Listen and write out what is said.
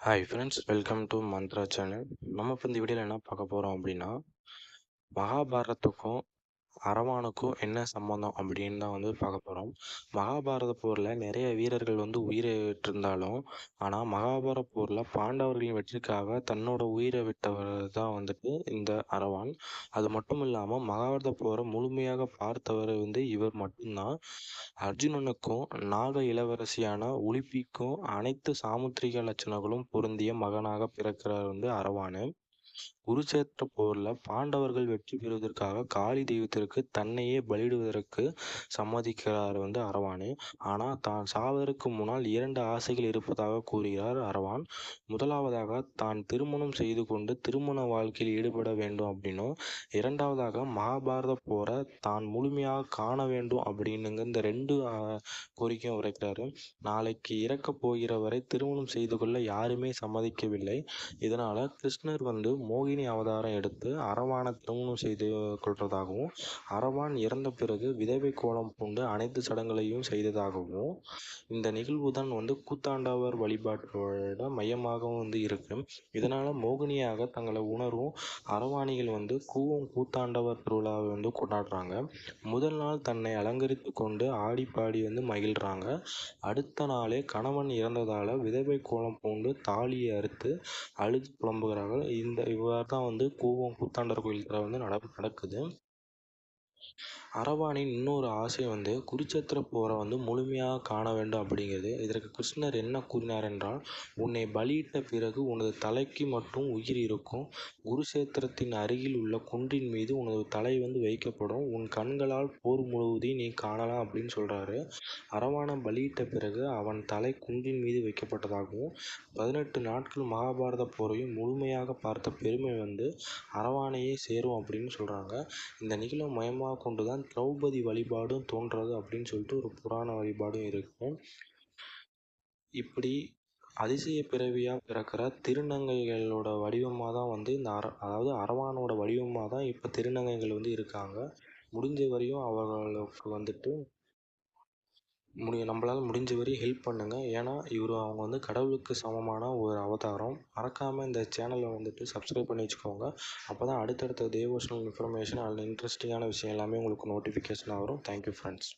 Hi friends welcome to Mantra channel நம்ம இப்போ இந்த வீடியோவில் என்ன பார்க்க போகிறோம் அப்படின்னா மகாபாரதத்துக்கும் அரவானுக்கும் என்ன சம்மந்தம் அப்படின்னு தான் வந்து பார்க்க போகிறோம் மகாபாரத போரில் நிறைய வீரர்கள் வந்து உயிரை விட்டிருந்தாலும் ஆனால் மகாபாரத போரில் பாண்டவர்களின் வெற்றிக்காக தன்னோட உயிரை விட்டவர் தான் வந்துட்டு இந்த அரவான். அது மட்டும் இல்லாமல் மகாபாரத போரை முழுமையாக பார்த்தவர் வந்து இவர் மட்டும்தான். அர்ஜுனனுக்கும் நாக இளவரசியான ஒலிப்பிக்கும் அனைத்து சாமுத்திரிக லட்சணங்களும் பொருந்திய மகனாக பிறக்கிறார் வந்து அரவானு. குருச்சேத்திர போர்ல பாண்டவர்கள் வெற்றி பெறுவதற்காக காளி தெய்வத்திற்கு தன்னையே பலியிடுவதற்கு சம்மதிக்கிறார் வந்து அரவானே ஆனால் தான் சாவதற்கு முன்னால் இரண்டு ஆசைகள் இருப்பதாக கூறுகிறார் அரவான் முதலாவதாக தான் திருமணம் செய்து கொண்டு திருமண வாழ்க்கையில் ஈடுபட வேண்டும் அப்படின்னும் இரண்டாவதாக மகாபாரத போரை தான் முழுமையாக காண வேண்டும் அப்படின்னுங்க இந்த ரெண்டு கோரிக்கையும் உரைக்கிறாரு. நாளைக்கு இறக்க போகிற வரை திருமணம் செய்து கொள்ள யாருமே சம்மதிக்கவில்லை. இதனால கிருஷ்ணர் வந்து மோகினி அவதாரம் எடுத்து அரவானை திருமணம் செய்து கொள்றதாகவும் அரவான் இறந்த பிறகு விதவை கோலம் பூண்டு அனைத்து சடங்குகளையும் செய்ததாகவும் இந்த நிகழ்வு தான் வந்து கூத்தாண்டவர் வழிபாட்டோட மையமாகவும் வந்து இருக்கு. இதனால மோகினியாக தங்களை உணரும் அரவாணிகள் வந்து கூவம் கூத்தாண்டவர் திருவிழாவை வந்து கொண்டாடுறாங்க. முதல் நாள் தன்னை அலங்கரித்து கொண்டு ஆடி பாடி வந்து மகிழ்றாங்க. அடுத்த நாளே கணவன் இறந்ததால விதவை கோலம் பூண்டு தாலியை அறுத்து அழுது புலம்புகிறார்கள். இந்த இவ்வாறு தான் வந்து கூவம் கூத்தாண்டவர் கோயில் வந்து நட நடக்குது. அரவானின் இன்னொரு ஆசை வந்து குருச்சேத்திர போரை வந்து முழுமையாக காண வேண்டும் அப்படிங்கிறது. இதற்கு கிருஷ்ணர் என்ன கூறினார் என்றால் உன்னை பலியிட்ட பிறகு உனது தலைக்கு மட்டும் உயிர் இருக்கும். குருச்சேத்திரத்தின் அருகில் உள்ள குன்றின் மீது உனது தலை வந்து வைக்கப்படும். உன் கண்களால் போர் முழுவதையும் நீ காணலாம் அப்படின்னு சொல்கிறாரு அரவானை பலியிட்ட பிறகு அவன் தலை குன்றின் மீது வைக்கப்பட்டதாகவும் பதினெட்டு நாட்கள் மகாபாரத போரையும் முழுமையாக பார்த்த பெருமை வந்து அரவானையே சேரும் அப்படின்னு சொல்கிறாங்க இந்த நிகழ்வு மயமாக கொண்டு தான் திரௌபதி வழிபாடும் தோன்றது அப்படின்னு சொல்லிட்டு ஒரு புராண வழிபாடும் இருக்கும் இப்படி அதிசய பிறவியாக பிறக்கிற திருநங்கைகளோட வடிவமாக தான் வந்து இந்த அர அதாவது அரவானோட வடிவமாக தான் இப்போ திருநங்கைகள் வந்து இருக்காங்க. முடிஞ்ச வரையும் அவர்களுக்கு வந்துட்டு முடிய நம்மளால் முடிஞ்ச வரையும் ஹெல்ப் பண்ணுங்கள் ஏன்னா இவர் அவங்க வந்து கடவுளுக்கு சமமான ஒரு அவதாரம். மறக்காமல் இந்த சேனலை வந்துட்டு சப்ஸ்கிரைப் பண்ணி வச்சுக்கோங்க. அப்போ தான் அடுத்தடுத்த தேவோஷனல் இன்ஃபர்மேஷன் அதில் இன்ட்ரெஸ்டிங்கான விஷயம் எல்லாமே உங்களுக்கு நோட்டிஃபிகேஷனாக வரும். Thank you friends